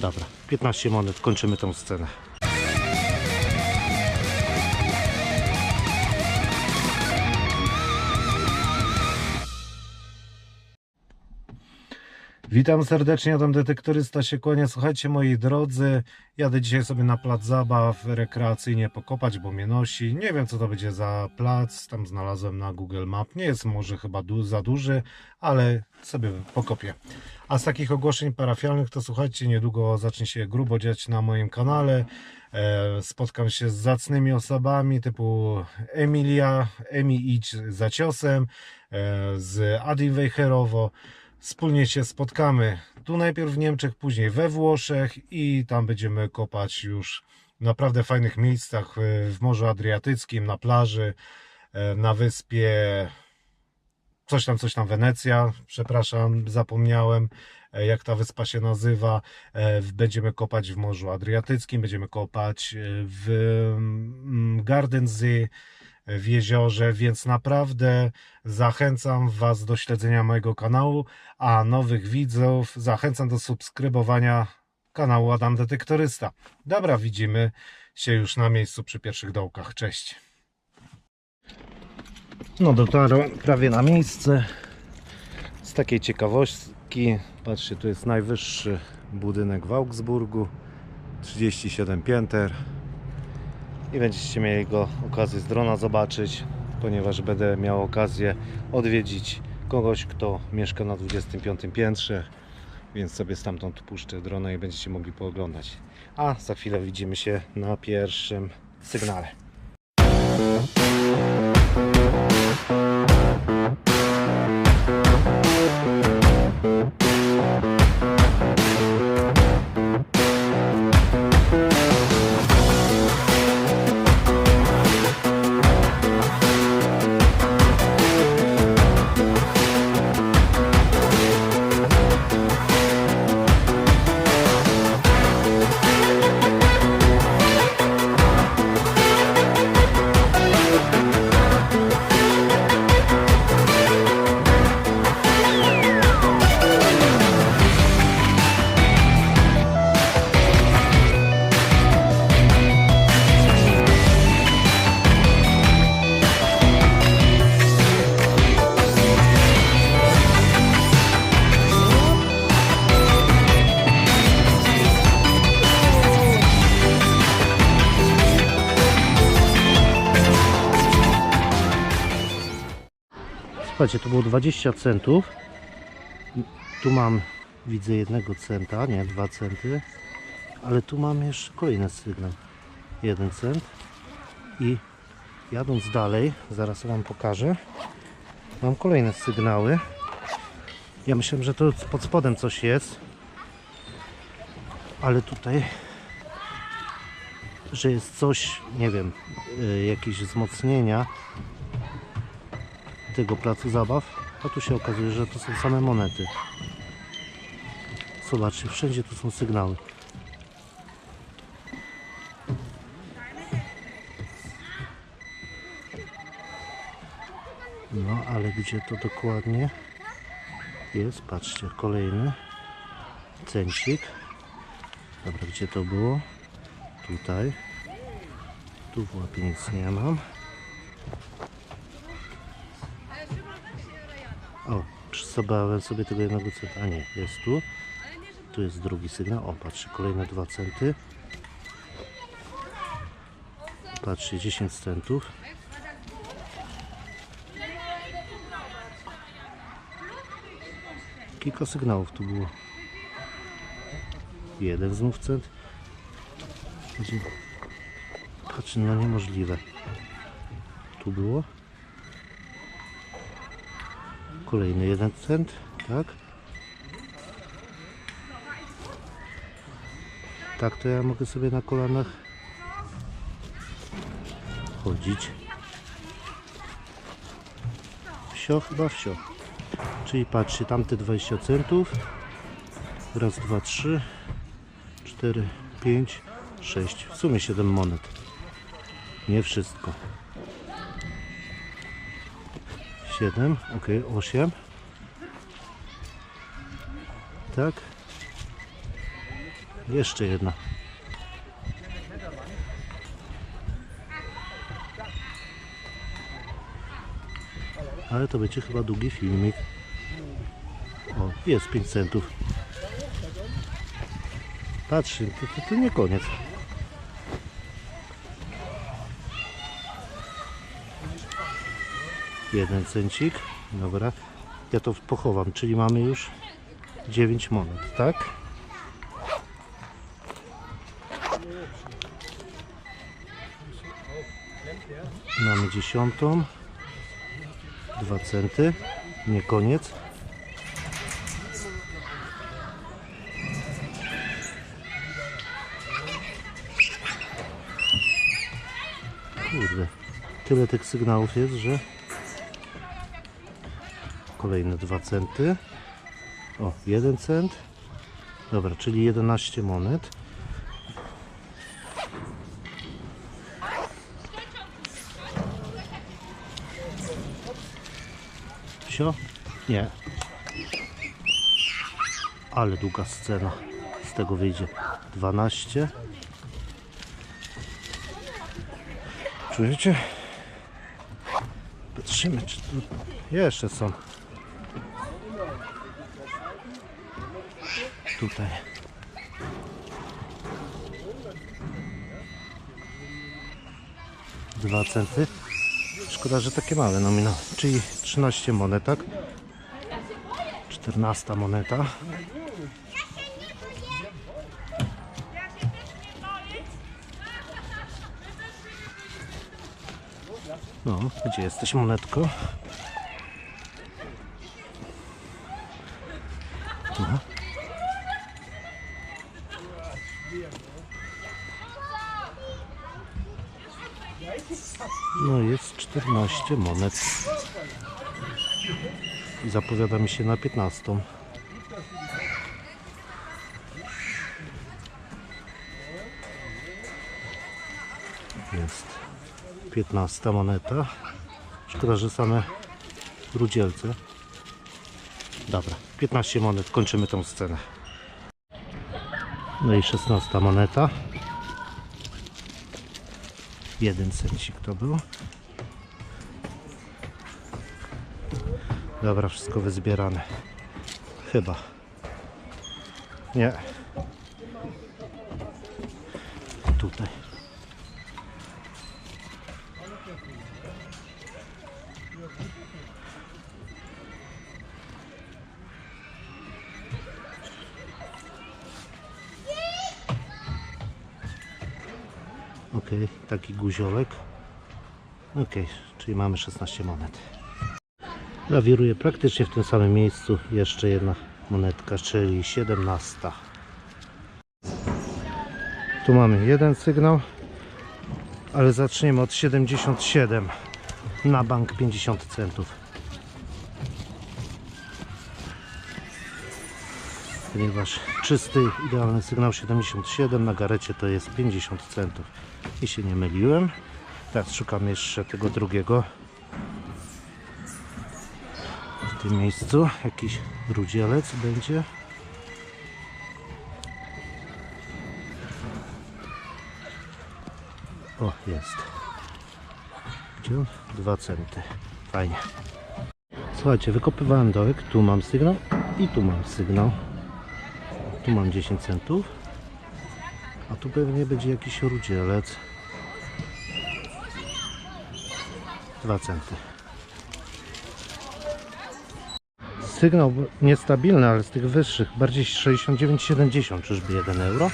Dobra, 15 monet, kończymy tą scenę. Witam serdecznie, Adam Detektorysta się kłania. Słuchajcie moi drodzy, jadę dzisiaj sobie na plac zabaw rekreacyjnie pokopać, bo mnie nosi. Nie wiem co to będzie za plac, tam znalazłem na Google Map. Nie jest może chyba du za duży, ale sobie pokopię. A z takich ogłoszeń parafialnych to słuchajcie, niedługo zacznie się grubo dziać na moim kanale. E, spotkam się z zacnymi osobami typu Emilia, Emi idź za ciosem, e, z Adi Wejherowo wspólnie się spotkamy. Tu najpierw w Niemczech, później we Włoszech i tam będziemy kopać już w naprawdę fajnych miejscach e, w Morzu Adriatyckim, na plaży, e, na wyspie coś tam, coś tam Wenecja, przepraszam, zapomniałem e, jak ta wyspa się nazywa. Będziemy kopać w Morzu Adriatyckim, będziemy kopać w mm, Gardensee, e, w jeziorze, więc naprawdę zachęcam Was do śledzenia mojego kanału, a nowych widzów zachęcam do subskrybowania kanału Adam Detektorysta. Dobra, widzimy się już na miejscu przy pierwszych dołkach. Cześć. No dotarłem prawie na miejsce. Z takiej ciekawostki, patrzcie, tu jest najwyższy budynek w Augsburgu, 37 pięter i będziecie mieli go okazję z drona zobaczyć, ponieważ będę miał okazję odwiedzić kogoś, kto mieszka na 25 piętrze, więc sobie stamtąd puszczę drona i będziecie mogli pooglądać. A za chwilę widzimy się na pierwszym sygnale. Słuchajcie, to było 20 centów. Tu mam, widzę jednego centa, nie, dwa centy. Ale tu mam jeszcze kolejny sygnał. Jeden cent. I jadąc dalej, zaraz Wam pokażę, mam kolejne sygnały. Ja myślałem, że to pod spodem coś jest. Ale tutaj, że jest coś, nie wiem, y, jakieś wzmocnienia tego placu zabaw, a tu się okazuje, że to są same monety. Zobaczcie, wszędzie tu są sygnały. No, ale gdzie to dokładnie jest? Patrzcie, kolejny cencik. Dobra, gdzie to było? Tutaj. Tu w łapie nic nie mam. Przysobałem sobie tego jednego centa. A nie, jest tu. Tu jest drugi sygnał. O, patrzcie, kolejne 2 centy. Patrzcie, 10 centów. Kilka sygnałów tu było. Jeden znów cent. Patrzcie, no niemożliwe. Tu było. Kolejny jeden cent, tak? Tak to ja mogę sobie na kolanach chodzić. Wsio, chyba wsio. Czyli patrzcie, tamte 20 centów. Raz, dwa, trzy, cztery, pięć, sześć. W sumie 7 monet. Nie wszystko. 7, ok, 8. Tak. jeszcze jedna. Ale to będzie chyba długi filmik. O, jest 5 centów. Patrzcie, to, to, to nie koniec. Jeden cencik. Dobra. Ja to pochowam, czyli mamy już 9 monet, tak? Mamy dziesiątą. Dwa centy. Nie koniec. Kurde. Tyle tych sygnałów jest, że kolejne 2 centy. O, 1 cent. Dobra, czyli 11 monet. Sio? Nie. Ale długa scena. Z tego wyjdzie 12. Czujecie? Patrzymy, czy tu jeszcze są. Tutaj. Dwa centy. Szkoda, że takie małe nominały. Czyli 13 monet, tak? 14 moneta. No, gdzie jesteś monetko? No. No jest 14 monet. I zapowiada mi się na 15. Jest 15 moneta. Szkoda, że same rudzielce. Dobra, 15 monet, kończymy tą scenę. No i 16 moneta. Jeden cencik to był. Dobra, wszystko wyzbierane. Chyba. Nie. Tutaj. Ok, taki guziołek. Ok, czyli mamy 16 monet. Lawiruję praktycznie w tym samym miejscu. Jeszcze jedna monetka, czyli 17. Tu mamy jeden sygnał, ale zaczniemy od 77 na bank 50 centów. Ponieważ czysty, idealny sygnał 77 na garecie to jest 50 centów. I się nie myliłem. Teraz szukam jeszcze tego drugiego. Tym miejscu jakiś rudzielec będzie. O, jest. Gdzie on? Dwa centy. Fajnie. Słuchajcie, wykopywałem dołek. Tu mam sygnał i tu mam sygnał. Tu mam 10 centów. A tu pewnie będzie jakiś rudzielec. 2 centy. Sygnał niestabilny, ale z tych wyższych, bardziej 69,70, czyżby 1 euro?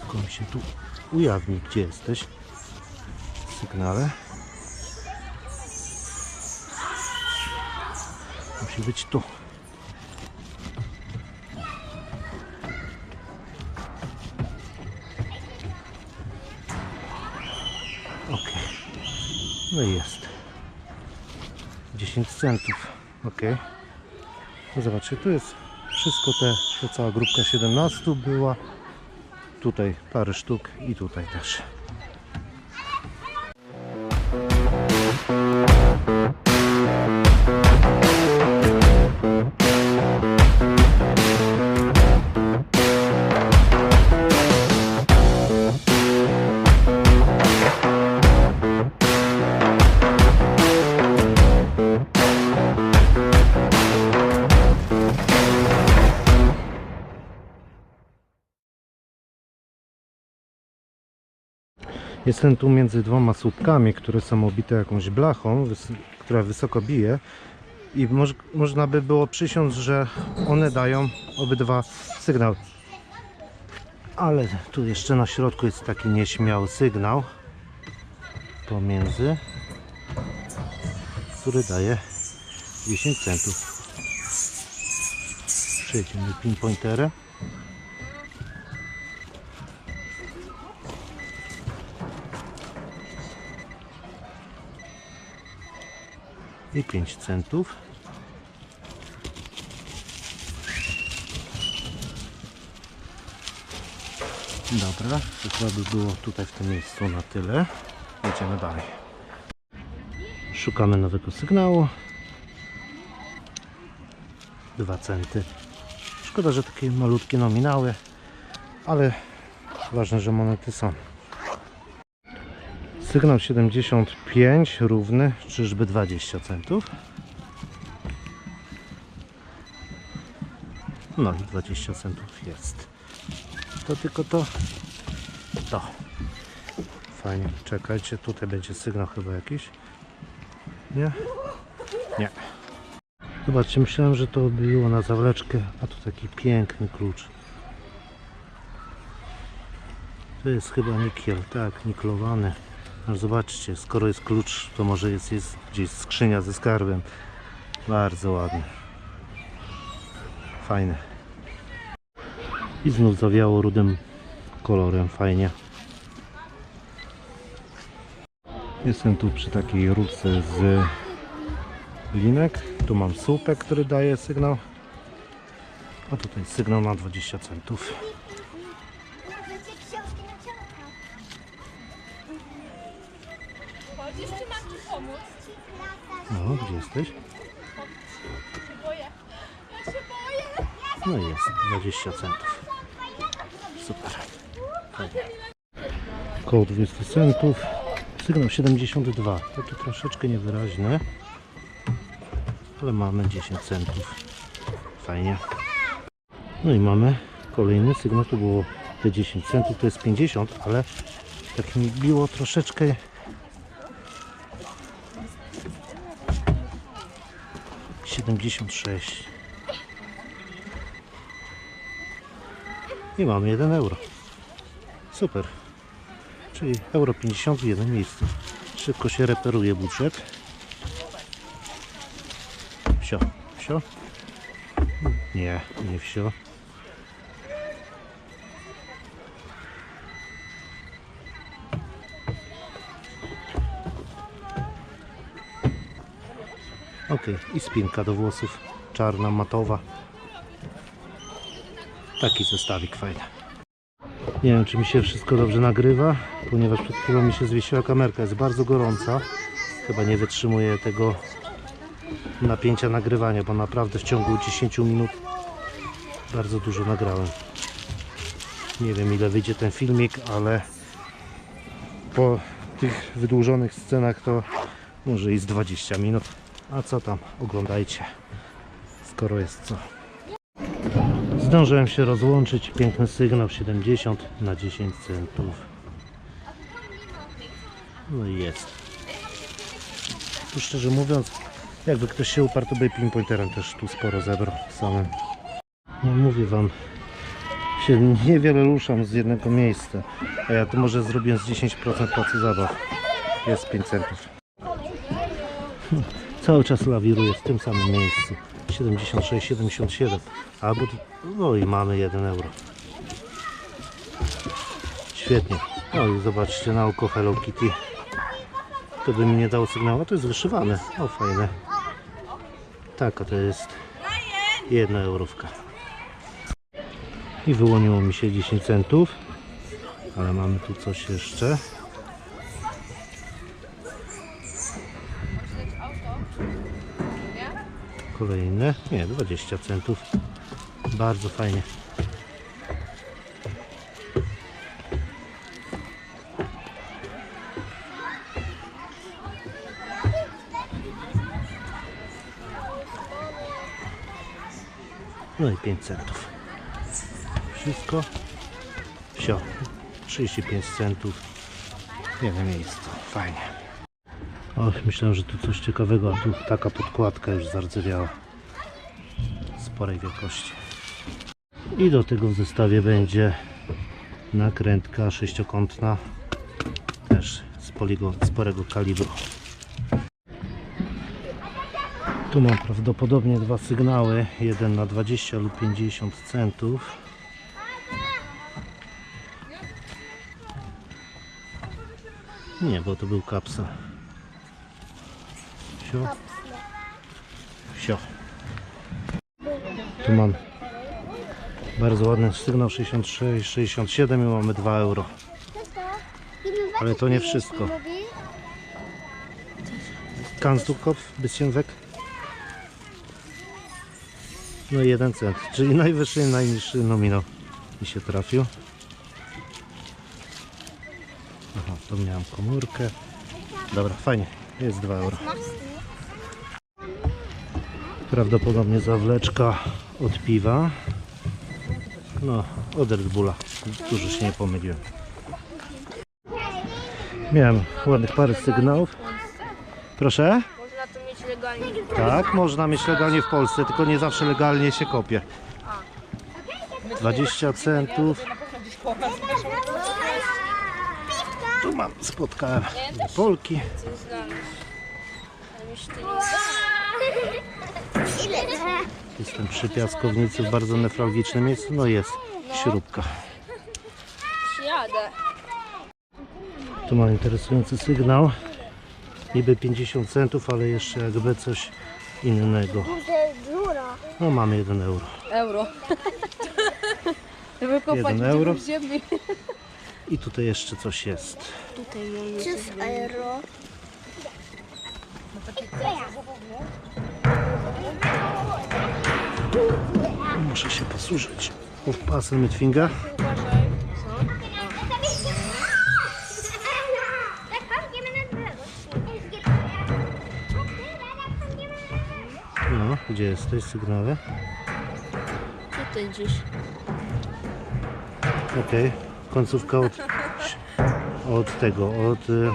Tylko mi się tu ujawni, gdzie jesteś w sygnale. Musi być tu. No jest. 10 centów. Ok. No zobaczcie, tu jest wszystko te, to cała grupka 17 była. Tutaj parę sztuk i tutaj też. Jestem tu między dwoma słupkami, które są obite jakąś blachą, wys- która wysoko bije. I moż, można by było przysiąc, że one dają obydwa sygnał. Ale tu jeszcze na środku jest taki nieśmiały sygnał pomiędzy, który daje 10 centów. Przejdziemy pinpointerem. I 5 centów. Dobra, to chyba by było tutaj w tym miejscu na tyle. Jedziemy dalej. Szukamy nowego sygnału. 2 centy. Szkoda, że takie malutkie nominały, ale ważne, że monety są. Sygnał 75 równy, czyżby 20 centów? No i 20 centów jest. To tylko to. To. Fajnie. Czekajcie, tutaj będzie sygnał chyba jakiś. Nie? Nie. Zobaczcie, myślałem, że to było na zawleczkę, a tu taki piękny klucz. To jest chyba nikiel, tak, niklowany. No zobaczcie, skoro jest klucz, to może jest, jest gdzieś skrzynia ze skarbem. Bardzo ładny. Fajny. I znów zawiało rudym kolorem, fajnie. Jestem tu przy takiej rurce z linek. Tu mam słupek, który daje sygnał. A tutaj sygnał na 20 centów. Ci pomóc? No, gdzie jesteś? Się boję. Ja się boję. No jest, 20 centów. Super. Koło 20 centów. Sygnał 72. To tu troszeczkę niewyraźne. Ale mamy 10 centów. Fajnie. No i mamy kolejny sygnał. Tu było te 10 centów, to jest 50, ale tak mi biło troszeczkę. Siedemdziesiąt sześć. I mamy 1 euro. Super. Czyli euro 50 w. Szybko się reperuje budżet. Wsio. Wsio? Nie, nie wsio. I spinka do włosów. Czarna, matowa. Taki zestawik fajny. Nie wiem, czy mi się wszystko dobrze nagrywa, ponieważ przed chwilą mi się zwiesiła kamerka. Jest bardzo gorąca. Chyba nie wytrzymuje tego napięcia nagrywania, bo naprawdę w ciągu 10 minut bardzo dużo nagrałem. Nie wiem ile wyjdzie ten filmik, ale po tych wydłużonych scenach to może i z 20 minut. A co tam, oglądajcie, skoro jest co. Zdążyłem się rozłączyć. Piękny sygnał 70 na 10 centów. No i jest. Tu szczerze mówiąc, jakby ktoś się uparł, to by pinpointerem też tu sporo zebrał samym. No mówię wam, się niewiele ruszam z jednego miejsca. A ja tu może zrobiłem z 10% placu zabaw. Jest 5 centów. Cały czas lawiruję w tym samym miejscu. 76, 77. Albo, no i mamy 1 euro. Świetnie. No i zobaczcie na oko Hello Kitty. To by mi nie dało sygnału, a to jest wyszywane. O fajne. Tak, a to jest jedna eurówka. I wyłoniło mi się 10 centów. Ale mamy tu coś jeszcze. Kolejne, nie, 20 centów. Bardzo fajnie. No i 5 centów. Wszystko. Wsio. 35 centów. w jednym miejscu. Fajnie. Och, myślałem, że tu coś ciekawego, a tu taka podkładka już zardzewiała. Sporej wielkości. I do tego w zestawie będzie nakrętka sześciokątna. Też z poligo, sporego kalibru. Tu mam prawdopodobnie dwa sygnały, jeden na 20 lub 50 centów. Nie, bo to był kapsel. Sio. Sio. Tu mam bardzo ładny sygnał 66, 67 i mamy 2 euro. Ale to nie wszystko. Kannst du? No i 1 cent, czyli najwyższy najniższy nominał mi się trafił. Aha, tu miałem komórkę. Dobra, fajnie, jest 2 euro. Prawdopodobnie zawleczka od piwa. No, od Red Bulla. Dużo się nie pomyliłem. Miałem ładnych parę sygnałów. Proszę? Można mieć legalnie. Tak, można mieć legalnie w Polsce, tylko nie zawsze legalnie się kopie. 20 centów. Tu mam, spotkałem Polki. Ale mi się to nie Jestem przy piaskownicy w bardzo newralgicznym miejscu. No jest, śrubka. przyjadę. Tu mam interesujący sygnał. Niby 50 centów, ale jeszcze jakby coś innego. No mamy 1 euro. Euro. Wykopać 1 euro. w ziemi. I tutaj jeszcze coś jest. Przez euro. Muszę się posłużyć. Mów pasem Mitfinga. No, gdzie jesteś sygnale? Tutaj gdzieś. Okej, końcówka od, od tego, od y,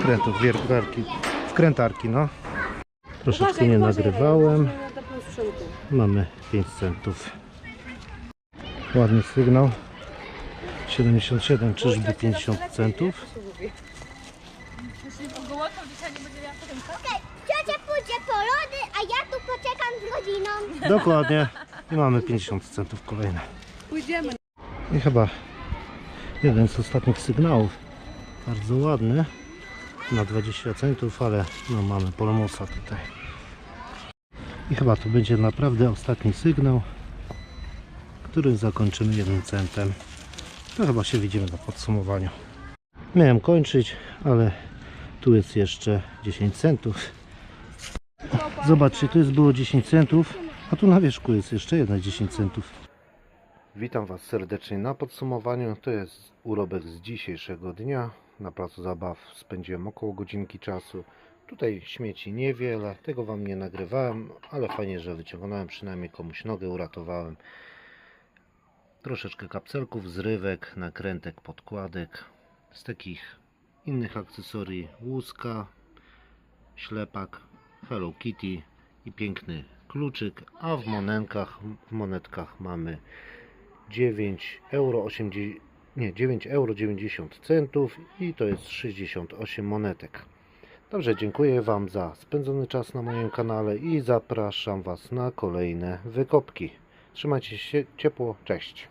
wkrętów, wiertarki, wkrętarki, no. Troszeczkę nie nagrywałem. Mamy 5 centów. Ładny sygnał. 77, czyżby 50 centów? Ciocia pójdzie po lody, a ja tu poczekam z godziną. Dokładnie. I mamy 50 centów kolejne. Pójdziemy. I chyba jeden z ostatnich sygnałów. Bardzo ładny. Na 20 centów, ale no mamy Polomusa tutaj. I chyba to będzie naprawdę ostatni sygnał, który zakończymy jednym centem. To chyba się widzimy na podsumowaniu. Miałem kończyć, ale tu jest jeszcze 10 centów. Zobaczcie, tu jest było 10 centów, a tu na wierzchu jest jeszcze jedna 10 centów. Witam Was serdecznie na podsumowaniu. To jest urobek z dzisiejszego dnia. Na placu zabaw spędziłem około godzinki czasu. Tutaj śmieci niewiele, tego Wam nie nagrywałem, ale fajnie, że wyciągnąłem przynajmniej komuś nogę, uratowałem. Troszeczkę kapselków, zrywek, nakrętek, podkładek. Z takich innych akcesorii łuska, ślepak, Hello Kitty i piękny kluczyk, a w monetkach, w monetkach mamy 9 euro 80, nie 9 euro 90 centów i to jest 68 monetek. Dobrze, dziękuję Wam za spędzony czas na moim kanale i zapraszam Was na kolejne wykopki. Trzymajcie się ciepło, cześć.